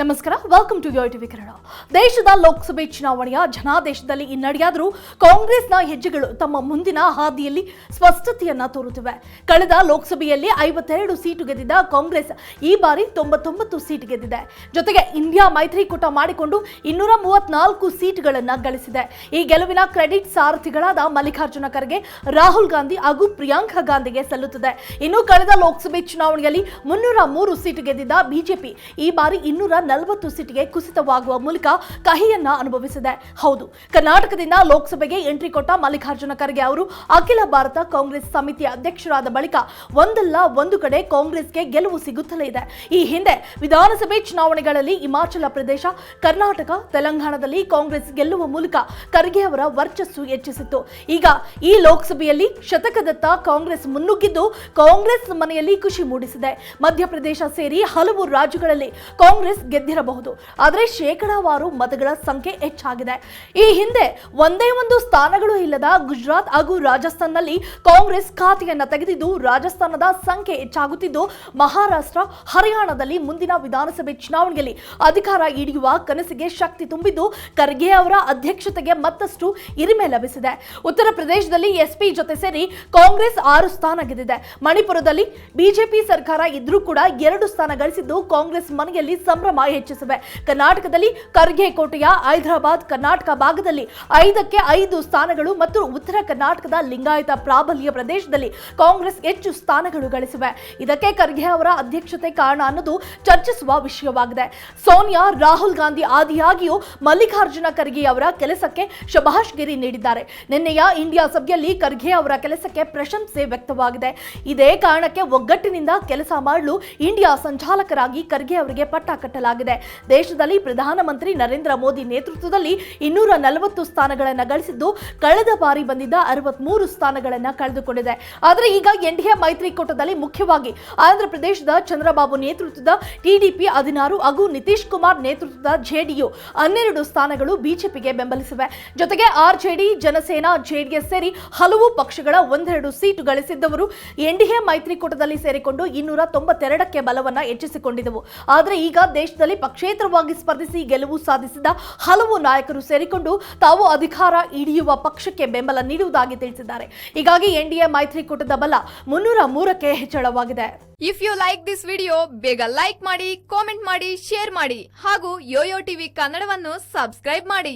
ನಮಸ್ಕಾರ welcome to TV Kannada. ದೇಶದ ಲೋಕಸಭೆ ಚುನಾವಣೆಯ ಜನಾದೇಶದಲ್ಲಿ ಇನ್ನಡೆಯಾದರೂ ಕಾಂಗ್ರೆಸ್ನ ಹೆಜ್ಜೆಗಳು ತಮ್ಮ ಮುಂದಿನ ಹಾದಿಯಲ್ಲಿ ಸ್ಪಷ್ಟತೆಯನ್ನ ತೋರುತ್ತಿವೆ. ಕಳೆದ ಲೋಕಸಭೆಯಲ್ಲಿ ಐವತ್ತೆರಡು ಸೀಟು ಗೆದ್ದಿದ್ದ ಕಾಂಗ್ರೆಸ್ ಈ ಬಾರಿ ತೊಂಬತ್ತೊಂಬತ್ತು ಸೀಟ್ ಗೆದ್ದಿದೆ. ಜೊತೆಗೆ ಇಂಡಿಯಾ ಮೈತ್ರಿಕೂಟ ಮಾಡಿಕೊಂಡು ಇನ್ನೂರ ಮೂವತ್ನಾಲ್ಕು ಸೀಟ್ಗಳನ್ನ ಗಳಿಸಿದೆ. ಈ ಗೆಲುವಿನ ಕ್ರೆಡಿಟ್ ಸಾರಥಿಗಳಾದ ಮಲ್ಲಿಕಾರ್ಜುನ ಖರ್ಗೆ, ರಾಹುಲ್ ಗಾಂಧಿ ಹಾಗೂ ಪ್ರಿಯಾಂಕಾ ಗಾಂಧಿಗೆ ಸಲ್ಲುತ್ತದೆ. ಇನ್ನು ಕಳೆದ ಲೋಕಸಭೆ ಚುನಾವಣೆಯಲ್ಲಿ ಮುನ್ನೂರ ಮೂರು ಸೀಟು ಗೆದ್ದಿದ್ದ ಬಿಜೆಪಿ ಈ ಬಾರಿ ಇನ್ನೂರ ನಲವತ್ತು ಸೀಟಿಗೆ ಕುಸಿತವಾಗುವ ಮೂಲಕ ಕಹಿಯನ್ನ ಅನುಭವಿಸಿದೆ. ಹೌದು, ಕರ್ನಾಟಕದಿಂದ ಲೋಕಸಭೆಗೆ ಎಂಟ್ರಿ ಕೊಟ್ಟ ಮಲ್ಲಿಕಾರ್ಜುನ ಖರ್ಗೆ ಅವರು ಅಖಿಲ ಭಾರತ ಕಾಂಗ್ರೆಸ್ ಸಮಿತಿಯ ಅಧ್ಯಕ್ಷರಾದ ಬಳಿಕ ಒಂದಲ್ಲ ಒಂದು ಕಡೆ ಕಾಂಗ್ರೆಸ್ಗೆ ಗೆಲುವು ಸಿಗುತ್ತಲೇ ಇದೆ. ಈ ಹಿಂದೆ ವಿಧಾನಸಭೆ ಚುನಾವಣೆಗಳಲ್ಲಿ ಹಿಮಾಚಲ ಪ್ರದೇಶ, ಕರ್ನಾಟಕ, ತೆಲಂಗಾಣದಲ್ಲಿ ಕಾಂಗ್ರೆಸ್ ಗೆಲ್ಲುವ ಮೂಲಕ ಖರ್ಗೆ ಅವರ ವರ್ಚಸ್ಸು ಹೆಚ್ಚಿಸಿತ್ತು. ಈಗ ಈ ಲೋಕಸಭೆಯಲ್ಲಿ ಶತಕದತ್ತ ಕಾಂಗ್ರೆಸ್ ಮುನ್ನುಗ್ಗಿದ್ದು ಕಾಂಗ್ರೆಸ್ ಮನೆಯಲ್ಲಿ ಖುಷಿ ಮೂಡಿಸಿದೆ. ಮಧ್ಯಪ್ರದೇಶ ಸೇರಿ ಹಲವು ರಾಜ್ಯಗಳಲ್ಲಿ ಕಾಂಗ್ರೆಸ್ ಗೆದ್ದಿರಬಹುದು. ಆದರೆ ಶೇಕಡಾವಾರು ಮತಗಳ ಸಂಖ್ಯೆ ಹೆಚ್ಚಾಗಿದೆ. ಈ ಹಿಂದೆ ಒಂದೇ ಒಂದು ಸ್ಥಾನಗಳು ಇಲ್ಲದ ಗುಜರಾತ್ ಹಾಗೂ ರಾಜಸ್ಥಾನ್ನಲ್ಲಿ ಕಾಂಗ್ರೆಸ್ ಖಾತೆಯನ್ನ ತೆಗೆದಿದ್ದು ರಾಜಸ್ಥಾನದ ಸಂಖ್ಯೆ ಹೆಚ್ಚಾಗುತ್ತಿದ್ದು, ಮಹಾರಾಷ್ಟ್ರ, ಹರಿಯಾಣದಲ್ಲಿ ಮುಂದಿನ ವಿಧಾನಸಭೆ ಚುನಾವಣೆಯಲ್ಲಿ ಅಧಿಕಾರ ಹಿಡಿಯುವ ಕನಸಿಗೆ ಶಕ್ತಿ ತುಂಬಿದ್ದು, ಖರ್ಗೆ ಅವರ ಅಧ್ಯಕ್ಷತೆಗೆ ಮತ್ತಷ್ಟು ಇರಿಮೆ ಲಭಿಸಿದೆ. ಉತ್ತರ ಪ್ರದೇಶದಲ್ಲಿ ಎಸ್ಪಿ ಜೊತೆ ಸೇರಿ ಕಾಂಗ್ರೆಸ್ ಆರು ಸ್ಥಾನ ಗೆದ್ದಿದೆ. ಮಣಿಪುರದಲ್ಲಿ ಬಿಜೆಪಿ ಸರ್ಕಾರ ಇದ್ರೂ ಕೂಡ ಎರಡು ಸ್ಥಾನ ಗಳಿಸಿದ್ದು ಕಾಂಗ್ರೆಸ್ ಮನೆಯಲ್ಲಿ ಸಂಭ್ರಮ ಹೆಚ್ಚಿಸಿವೆ. ಕರ್ನಾಟಕದಲ್ಲಿ ಖರ್ಗೆ ಕೋಟೆಯ ಹೈದರಾಬಾದ್ ಕರ್ನಾಟಕ ಭಾಗದಲ್ಲಿ ಐದಕ್ಕೆ ಐದು ಸ್ಥಾನಗಳು ಮತ್ತು ಉತ್ತರ ಕರ್ನಾಟಕದ ಲಿಂಗಾಯತ ಪ್ರಾಬಲ್ಯ ಪ್ರದೇಶದಲ್ಲಿ ಕಾಂಗ್ರೆಸ್ ಹೆಚ್ಚು ಸ್ಥಾನಗಳು ಗಳಿಸಿವೆ. ಇದಕ್ಕೆ ಖರ್ಗೆ ಅವರ ಅಧ್ಯಕ್ಷತೆ ಕಾರಣ ಅನ್ನೋದು ಚರ್ಚಿಸುವ ವಿಷಯವಾಗಿದೆ. ಸೋನಿಯಾ, ರಾಹುಲ್ ಗಾಂಧಿ ಆದಿಯಾಗಿಯೂ ಮಲ್ಲಿಕಾರ್ಜುನ ಖರ್ಗೆ ಅವರ ಕೆಲಸಕ್ಕೆ ಶಭಾಷ್ಗಿರಿ ನೀಡಿದ್ದಾರೆ. ನಿನ್ನೆಯ ಇಂಡಿಯಾ ಸಭೆಯಲ್ಲಿ ಖರ್ಗೆ ಅವರ ಕೆಲಸಕ್ಕೆ ಪ್ರಶಂಸೆ ವ್ಯಕ್ತವಾಗಿದೆ. ಇದೇ ಕಾರಣಕ್ಕೆ ಒಗ್ಗಟ್ಟಿನಿಂದ ಕೆಲಸ ಮಾಡಲು ಇಂಡಿಯಾ ಸಂಚಾಲಕರಾಗಿ ಖರ್ಗೆ ಅವರಿಗೆ ಪಟ್ಟ ಕಟ್ಟಲಾಗಿದೆ. ದೇಶದಲ್ಲಿ ಪ್ರಧಾನಮಂತ್ರಿ ನರೇಂದ್ರ ಮೋದಿ ನೇತೃತ್ವದಲ್ಲಿ ಇನ್ನೂರ ನಲವತ್ತು ಸ್ಥಾನಗಳನ್ನು ಗಳಿಸಿದ್ದು ಕಳೆದ ಬಾರಿ ಬಂದಿದ್ದ ಅರವತ್ಮೂರು ಸ್ಥಾನಗಳನ್ನು ಕಳೆದುಕೊಂಡಿದೆ. ಆದರೆ ಈಗ ಎನ್ಡಿಎ ಮೈತ್ರಿಕೂಟದಲ್ಲಿ ಮುಖ್ಯವಾಗಿ ಆಂಧ್ರ ಪ್ರದೇಶದ ಚಂದ್ರಬಾಬು ನೇತೃತ್ವದ ಟಿಡಿಪಿ ಹದಿನಾರು ಹಾಗೂ ನಿತೀಶ್ ಕುಮಾರ್ ನೇತೃತ್ವದ ಜೆಡಿಯು ಹನ್ನೆರಡು ಸ್ಥಾನಗಳು ಬಿಜೆಪಿಗೆ ಬೆಂಬಲಿಸಿವೆ. ಜೊತೆಗೆ ಆರ್ಜೆಡಿ ಜನಸೇನಾ ಜೆಡಿಎಸ್ ಸೇರಿ ಹಲವು ಪಕ್ಷಗಳ ಒಂದೆರಡು ಸೀಟು ಗಳಿಸಿದ್ದವರು ಎನ್ಡಿಎ ಮೈತ್ರಿಕೂಟದಲ್ಲಿ ಸೇರಿಕೊಂಡು ಇನ್ನೂರ ತೊಂಬತ್ತೆರಡಕ್ಕೆ ಬಲವನ್ನ ಹೆಚ್ಚಿಸಿಕೊಂಡಿದ್ದವು. ಆದರೆ ಈಗ ದೇಶದಲ್ಲಿ ಪಕ್ಷೇತರವಾಗಿ ಸ್ಪರ್ಧಿಸಿ ಗೆಲುವು ಸಾಧಿಸಿದ ಹಲವು ನಾಯಕರು ಸೇರಿಕೊಂಡು ತಾವು ಅಧಿಕಾರ ಹಿಡಿಯುವ ಪಕ್ಷಕ್ಕೆ ಬೆಂಬಲ ನೀಡುವುದಾಗಿ ತಿಳಿಸಿದ್ದಾರೆ. ಹೀಗಾಗಿ ಎನ್ಡಿಎ ಮೈತ್ರಿಕೂಟದ ಬಲ ಮುನ್ನೂರ ಮೂರಕ್ಕೆ ಹೆಚ್ಚಳವಾಗಿದೆ. If you like this video ಬೇಗ ಲೈಕ್ ಮಾಡಿ ಕಾಮೆಂಟ್ ಮಾಡಿ ಶೇರ್ ಮಾಡಿ ಹಾಗೂ ಯೋಯೋ ಟಿವಿ ಕನ್ನಡವನ್ನು ಸಬ್ಸ್ಕ್ರೈಬ್ ಮಾಡಿ.